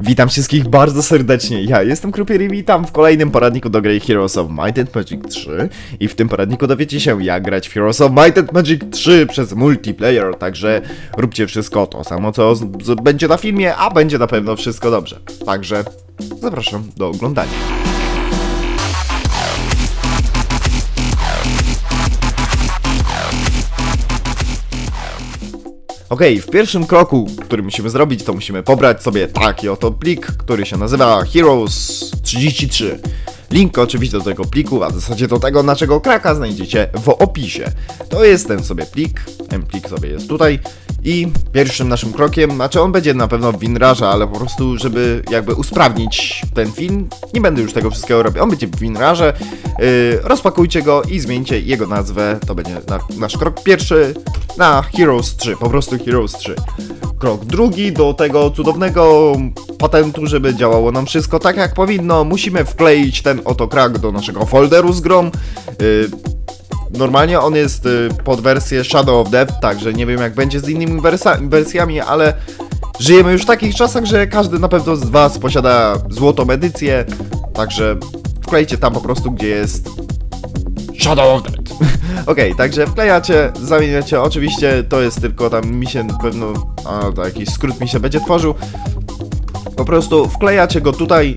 Witam wszystkich bardzo serdecznie. Ja jestem Krupier i witam w kolejnym poradniku do gry Heroes of Might and Magic 3. I w tym poradniku dowiecie się, jak grać w Heroes of Might and Magic 3 przez multiplayer. Także róbcie wszystko to samo, co będzie na filmie, a będzie na pewno wszystko dobrze. Także zapraszam do oglądania. Okej, w pierwszym kroku, który musimy zrobić, to musimy pobrać sobie taki oto plik, który się nazywa Heroes 33. Link oczywiście do tego pliku, a w zasadzie do tego naszego kraka znajdziecie w opisie. To jest ten sobie plik, ten plik sobie jest tutaj i pierwszym naszym krokiem, znaczy on będzie na pewno w WinRarze, ale po prostu, żeby jakby usprawnić ten film, nie będę już tego wszystkiego robił, on będzie w WinRarze, yy, rozpakujcie go i zmieńcie jego nazwę, to będzie na, nasz krok pierwszy na Heroes 3, po prostu Heroes 3. Krok drugi do tego cudownego patentu, żeby działało nam wszystko tak jak powinno, musimy wkleić ten oto krak do naszego folderu z grom. Yy, Normalnie on jest y, pod wersję Shadow of Death, także nie wiem jak będzie z innymi wersa- wersjami, ale żyjemy już w takich czasach, że każdy na pewno z Was posiada złotą edycję, także wklejcie tam po prostu, gdzie jest Shadow of Death. Okej, także wklejacie, zamieniacie, oczywiście to jest tylko tam mi się pewno, a to jakiś skrót mi się będzie tworzył, po prostu wklejacie go tutaj,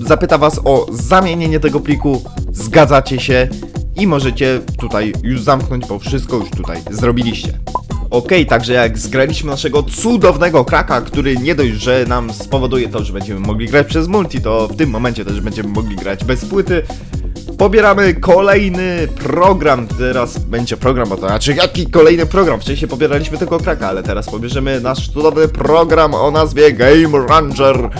zapyta was o zamienienie tego pliku, zgadzacie się i możecie tutaj już zamknąć, bo wszystko już tutaj zrobiliście. Okej, także jak zgraliśmy naszego cudownego kraka, który nie dość, że nam spowoduje to, że będziemy mogli grać przez multi, to w tym momencie też będziemy mogli grać bez płyty. Pobieramy kolejny program, teraz będzie program, bo to znaczy jaki kolejny program? Wcześniej pobieraliśmy tylko kraka, ale teraz pobierzemy nasz cudowny program o nazwie Game Ranger.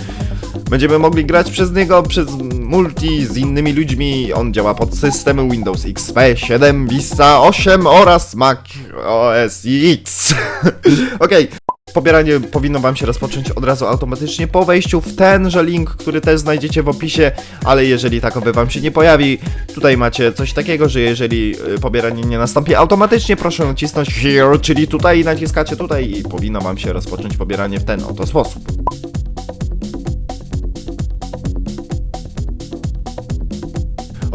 Będziemy mogli grać przez niego, przez multi z innymi ludźmi. On działa pod systemy Windows XP 7, Vista 8 oraz Mac OS X. Okej. Pobieranie powinno Wam się rozpocząć od razu automatycznie po wejściu w tenże link, który też znajdziecie w opisie, ale jeżeli takowy Wam się nie pojawi, tutaj macie coś takiego, że jeżeli y, pobieranie nie nastąpi automatycznie, proszę nacisnąć here, czyli tutaj naciskacie tutaj i powinno Wam się rozpocząć pobieranie w ten oto sposób.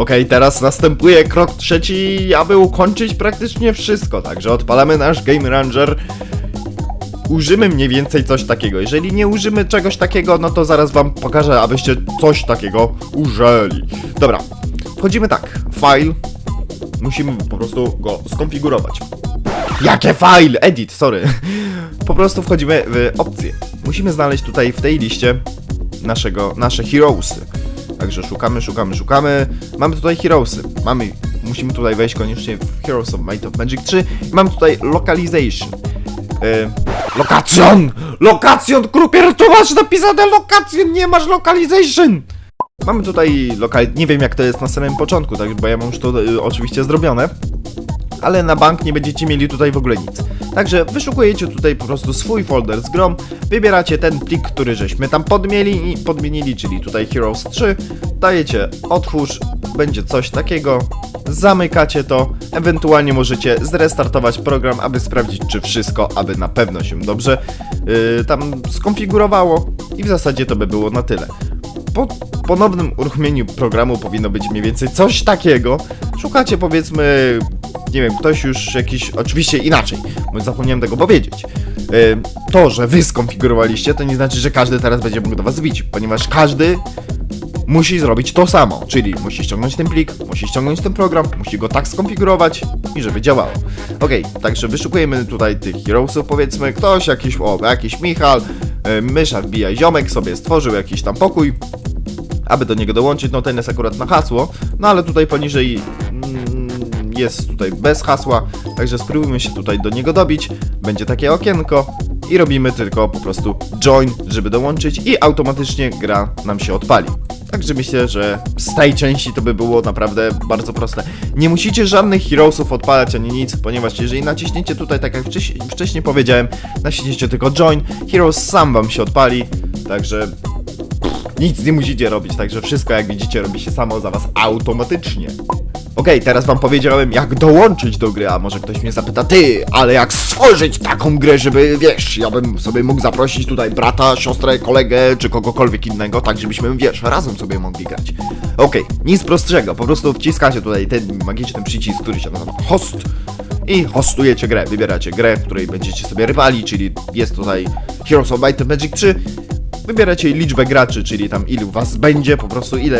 Okej, teraz następuje krok trzeci, aby ukończyć praktycznie wszystko, także odpalamy nasz Game Ranger. Użymy mniej więcej coś takiego. Jeżeli nie użymy czegoś takiego, no to zaraz wam pokażę, abyście coś takiego użyli. Dobra, wchodzimy tak, file, musimy po prostu go skonfigurować. Jakie file? Edit, sorry. Po prostu wchodzimy w opcje. Musimy znaleźć tutaj w tej liście naszego, nasze heroesy. Także szukamy, szukamy, szukamy. Mamy tutaj heroesy. Mamy, musimy tutaj wejść koniecznie w Heroes of Might of Magic 3. I mamy tutaj localization. Yy, lokacjon! Lokacjon! Krupier, tu masz napisane lokacjon, nie masz localization! Mamy tutaj lokal... Nie wiem jak to jest na samym początku, tak, bo ja mam już to y, oczywiście zrobione. Ale na bank nie będziecie mieli tutaj w ogóle nic. Także wyszukujecie tutaj po prostu swój folder z grom, wybieracie ten plik, który żeśmy tam podmieli i podmienili, czyli tutaj Heroes 3, dajecie otwórz, będzie coś takiego, zamykacie to, ewentualnie możecie zrestartować program, aby sprawdzić, czy wszystko, aby na pewno się dobrze yy, tam skonfigurowało i w zasadzie to by było na tyle. Po ponownym uruchomieniu programu powinno być mniej więcej coś takiego. Szukacie powiedzmy, nie wiem, ktoś już jakiś, oczywiście inaczej, bo zapomniałem tego powiedzieć. To, że wy skonfigurowaliście, to nie znaczy, że każdy teraz będzie mógł do was wbić, ponieważ każdy musi zrobić to samo, czyli musi ściągnąć ten plik, musi ściągnąć ten program, musi go tak skonfigurować i żeby działało. Okej, także wyszukujemy tutaj tych heroesów, powiedzmy, ktoś, jakiś, o, jakiś Michal, mysza wbija ziomek, sobie stworzył jakiś tam pokój, aby do niego dołączyć, no ten jest akurat na hasło, no ale tutaj poniżej jest tutaj bez hasła, także spróbujmy się tutaj do niego dobić, będzie takie okienko i robimy tylko po prostu join, żeby dołączyć i automatycznie gra nam się odpali. Także myślę, że z tej części to by było naprawdę bardzo proste. Nie musicie żadnych heroesów odpalać ani nic, ponieważ jeżeli naciśniecie tutaj, tak jak wcześniej, powiedziałem, naciśniecie tylko join, heroes sam wam się odpali, także nic nie musicie robić, także wszystko jak widzicie robi się samo za was automatycznie. Okej, teraz wam powiedziałem jak dołączyć do gry, a może ktoś mnie zapyta, ty, ale jak stworzyć taką grę, żeby, wiesz, ja bym sobie mógł zaprosić tutaj brata, siostrę, kolegę, czy kogokolwiek innego, tak żebyśmy, wiesz, razem sobie mogli grać. Okej, nic prostszego, po prostu wciskacie tutaj ten magiczny przycisk, który się nazywa host i hostujecie grę, wybieracie grę, w której będziecie sobie rywali, czyli jest tutaj Heroes of Might and Magic 3, Wybieracie liczbę graczy, czyli tam ilu was będzie, po prostu ile,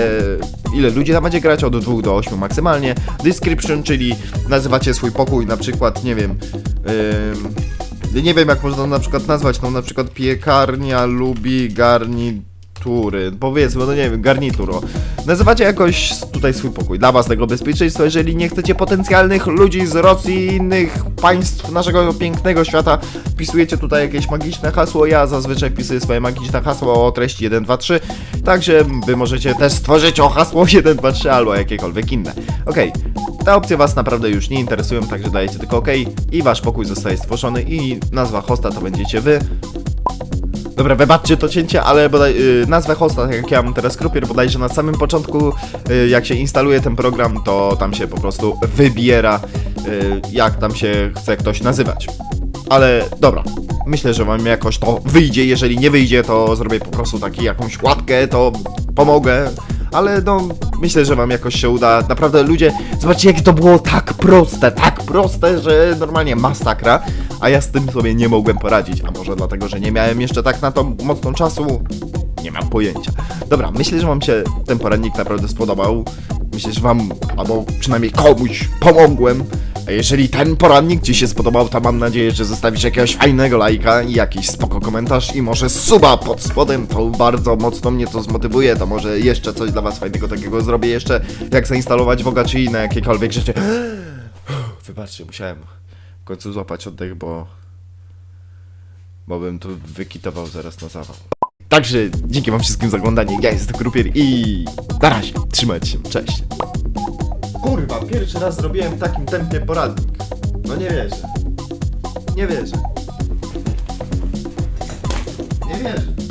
ile ludzi tam będzie grać, od 2 do 8 maksymalnie. Description, czyli nazywacie swój pokój, na przykład, nie wiem, ym, nie wiem jak można na przykład nazwać, no na przykład piekarnia lubi garnitury, powiedzmy, no nie wiem, garnitur, o. Nazywacie jakoś tutaj swój pokój, dla was tego bezpieczeństwa, jeżeli nie chcecie potencjalnych ludzi z Rosji i innych państw naszego pięknego świata, wpisujecie tutaj jakieś magiczne hasło, ja zazwyczaj wpisuję swoje magiczne hasło o treści 123, także wy możecie też stworzyć o hasło 123 albo jakiekolwiek inne. Okej, te opcje was naprawdę już nie interesują, także dajecie tylko OK i wasz pokój zostaje stworzony i nazwa hosta to będziecie wy. Dobra, wybaczcie to cięcie, ale bodaj, y, nazwę hosta, tak jak ja mam teraz krupier, bodajże na samym początku, y, jak się instaluje ten program, to tam się po prostu wybiera, y, jak tam się chce ktoś nazywać. Ale dobra, myślę, że wam jakoś to wyjdzie, jeżeli nie wyjdzie, to zrobię po prostu taki jakąś łatkę, to pomogę. Ale no, myślę, że wam jakoś się uda. Naprawdę ludzie, zobaczcie jak to było tak proste, tak proste, że normalnie masakra. A ja z tym sobie nie mogłem poradzić. A może dlatego, że nie miałem jeszcze tak na to mocno czasu? Nie mam pojęcia. Dobra, myślę, że wam się ten poradnik naprawdę spodobał. Myślę, że wam, albo przynajmniej komuś pomogłem. A jeżeli ten poradnik Ci się spodobał, to mam nadzieję, że zostawisz jakiegoś fajnego lajka i jakiś spoko komentarz i może suba pod spodem, to bardzo mocno mnie to zmotywuje, to może jeszcze coś dla Was fajnego takiego zrobię jeszcze, jak zainstalować Woga czy inne jakiekolwiek rzeczy. Wybaczcie, musiałem w końcu złapać oddech, bo... bo bym tu wykitował zaraz na zawał. Także dzięki Wam wszystkim za oglądanie, ja jestem Krupier i na razie, trzymajcie się, cześć. Kurwa, pierwszy raz zrobiłem w takim tempie poradnik. No nie wierzę. Nie wierzę. Nie wierzę.